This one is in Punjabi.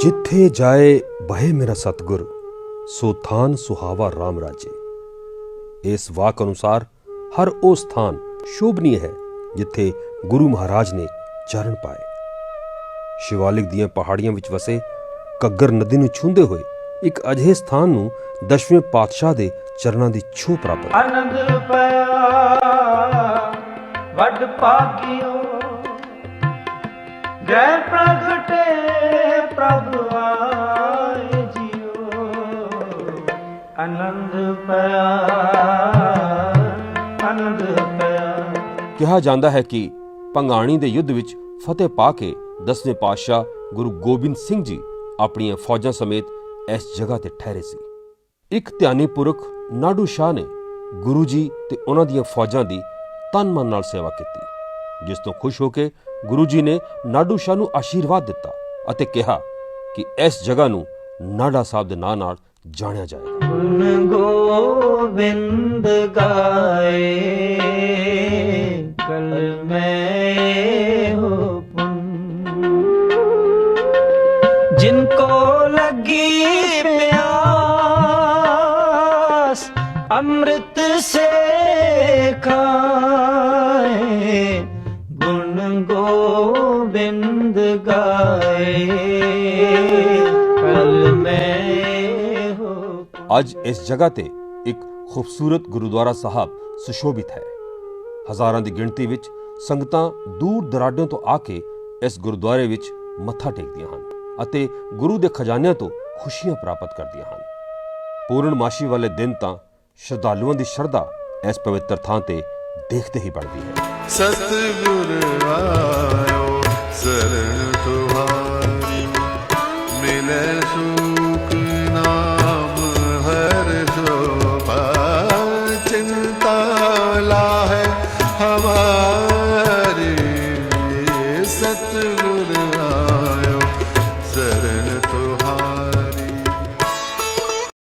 ਜਿੱਥੇ ਜਾਏ, ਬਹੇ ਮੇਰਾ ਸਤਗੁਰ, ਸੋ ਥਾਨ ਸੁਹਾਵਾ RAM ਰਾਜੇ। ਇਸ ਵਾਕ ਅਨੁਸਾਰ ਹਰ ਉਹ ਸਥਾਨ ਸ਼ੋਭਨੀय ਹੈ, ਜਿੱਥੇ ਗੁਰੂ ਮਹਾਰਾਜ ਨੇ ਚਰਨ ਪਾਏ। ਸ਼ਿਵਾਲਿਕ ਦੀਆਂ ਪਹਾੜੀਆਂ ਵਿੱਚ ਵਸੇ ਕੱਗਰ ਨਦੀ ਨੂੰ ਛੂੰਹਦੇ ਹੋਏ ਇੱਕ ਅਜਿਹੇ ਸਥਾਨ ਨੂੰ ਦਸ਼ਵੇਂ ਪਾਤਸ਼ਾਹ ਦੇ ਚਰਨਾਂ ਦੀ ਛੂਹ ਪ੍ਰਾਪਤ ਆਨੰਦ ਪਿਆ, ਵੱਡ ਭਾਗਿਓ, ਜੈ ਪ੍ਰਗਟੇ ਪ੍ਰਭ ਆਏ ਜੀਓ। ਆਨੰਦ ਪਿਆ ਆਨੰਦ ਪਿਆ ਕਿਹਾ ਜਾਂਦਾ ਹੈ ਕਿ ਪੰਗਾਣੀ ਦੇ ਯੁੱਧ ਵਿੱਚ ਫਤਿਹ ਪਾ ਕੇ ਦਸਵੇਂ ਪਾਤਸ਼ਾਹ ਗੁਰੂ ਗੋਬਿੰਦ ਸਿੰਘ ਜੀ ਆਪਣੀਆਂ ਫੌਜਾਂ ਸਮੇਤ ਇਸ ਜਗ੍ਹਾ ਤੇ ਠਹਿਰੇ ਸੀ। ਇੱਕ ਧਿਆਨੀ ਪੁਰਖ ਨਾਡੂ ਸ਼ਾਹ ਨੇ ਗੁਰੂ ਜੀ ਤੇ ਉਹਨਾਂ ਦੀਆਂ ਫੌਜਾਂ ਦੀ ਤਨ ਮਨ ਨਾਲ ਸੇਵਾ ਕੀਤੀ, ਜਿਸ ਤੋਂ ਖੁਸ਼ ਹੋ ਕੇ ਗੁਰੂ ਜੀ ਨੇ ਨਾਡੂ ਸ਼ਾਹ ਨੂੰ ਆਸ਼ੀਰਵਾਦ ਦਿੱਤਾ ਅਤੇ ਕਿਹਾ ਕਿ ਇਸ ਜਗ੍ਹਾ ਨੂੰ ਨਾਡਾ ਸਾਹਿਬ ਦੇ ਨਾਂ ਨਾਲ ਜਾਣਿਆ ਜਾਏਗਾ ਗੁਣ ਗੋਬਿੰਦ ਗਾਏ, ਕਲ ਮੈਂ ਹੋ ਪੁਨ ਜਿਨ ਕੋ ਲਗੀ ਪਿਆਸ, ਅੰਮ੍ਰਿਤ ਸੇ ਖਾਏ। ਗੁਣ ਗੋਬਿੰਦ ਗਾਏ। ਕਲ ਮੈਂ ਹੋ ਅੱਜ ਇਸ ਜਗ੍ਹਾ ਤੇ ਇੱਕ ਖੂਬਸੂਰਤ ਗੁਰਦੁਆਰਾ ਸਾਹਿਬ ਸੁਸ਼ੋਭਿਤ ਹੈ। ਹਜ਼ਾਰਾਂ ਦੀ ਗਿਣਤੀ ਵਿੱਚ ਸੰਗਤਾਂ ਦੂਰ ਦਰਾਡਿਆਂ ਤੋਂ ਆ ਕੇ ਇਸ ਗੁਰਦੁਆਰੇ ਵਿੱਚ ਮੱਥਾ ਟੇਕਦੀਆਂ ਹਨ ਅਤੇ ਗੁਰੂ ਦੇ ਖਜ਼ਾਨਿਆਂ ਤੋਂ ਖੁਸ਼ੀਆਂ ਪ੍ਰਾਪਤ ਕਰਦੀਆਂ ਹਨ। ਪੂਰਨਮਾਸ਼ੀ ਵਾਲੇ ਦਿਨ ਤਾਂ ਸ਼ਰਧਾਲੂਆਂ ਦੀ ਸ਼ਰਧਾ ਇਸ ਪਵਿੱਤਰ ਥਾਂ ਤੇ ਦੇਖਦੇ ਹੀ ਬਣਦੀ ਹੈ ਸਤਿਗੁਰ ਆਇਓ ਸਰਣ ਤੁਹਾਰੀ ਮਿਲੇ ਸੁਖ ਨਾਮ